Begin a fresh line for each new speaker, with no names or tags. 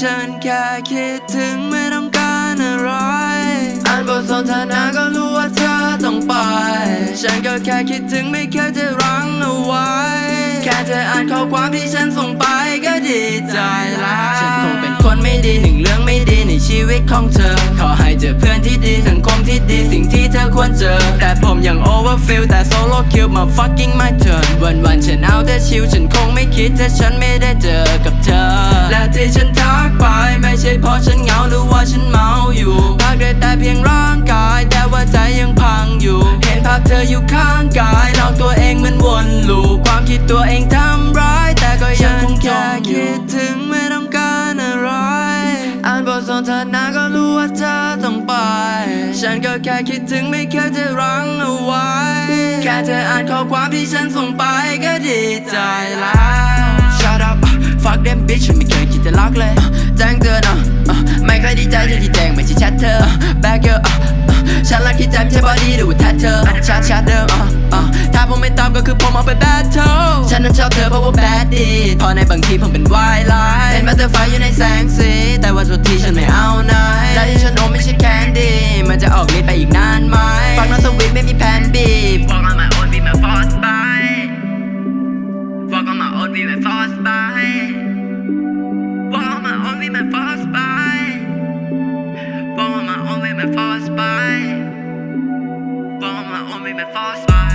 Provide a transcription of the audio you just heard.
ฉันแค่คิดถึงไม่ต้องการอะไร อ่านบทสนทนาก็รู้ว่าเธอต้องไป ฉันก็แค่คิดถึงไม่เคยจะรั้งเอาไว้ แค่เธออ่านข้อความที่ฉันส่งไปก็ดีใจแล้ว ฉันคงเป็นคนไม่ดีหนึ่งเรื่องไม่ดีในชีวิตของเธอ ขอให้เจอเพื่อนที่ดี ควรเจอ แต่ผมยัง overfill แต่ solo kill มา fucking my turn วันวันๆฉันเอาแต่ชิลฉันคงไม่คิดถ้าฉันไม่ได้เจอกับเธอ และที่ฉันทักไปไม่ใช่เพราะฉันเหงาหรือว่าฉันเมาอยู่พักได้แต่เพียงร่างกาย แต่ว่าใจยังพังอยู่ เห็นภาพเธออยู่ข้างกายหลอกตัวเองมันวนลูปความคิดตัวเองทำร้าย แต่ก็ยังคงจมอยู่คิดถึงไม่ต้องการอะไร อ่านบทสนทนาก็รู้ว่าเธอ ฉันก็แค่คิดถึงไม่เคยจะรั้งเอาไว้ แค่เธออ่านข้อความที่ฉันส่งไปก็ดีใจแล้ว Shut up fuck them bitch ฉันไม่เคยคิดจะรักเลยแจ้งเตือนอะไม่เคยดีใจเธอที่แจ้งไม่ใช่แชทเธอ back girl ฉันรักที่ใจไม่ใช่บอดี้หรือว่าแททเธอชาชาเดิมอะอะถ้าผมไม่ตอบก็คือผมเอาไปแบทเทิลฉันนั้นชอบเธอเพราะว่าแบดดีพอในบางทีผมเป็นวายไลน์เห็นบัตเตอร์ไฟอยู่ในแสงสีแต่ว่าสุดที่ฉันไม่เอานะ ออกฤทธิ์ไปอีกนานไหมฟังน้องสวิตไม่มีแผนบี Walk on my own be my force by Walk on my own be my force by Walk on my own be my force by Walk on my own be my force by Walk on my own be my force by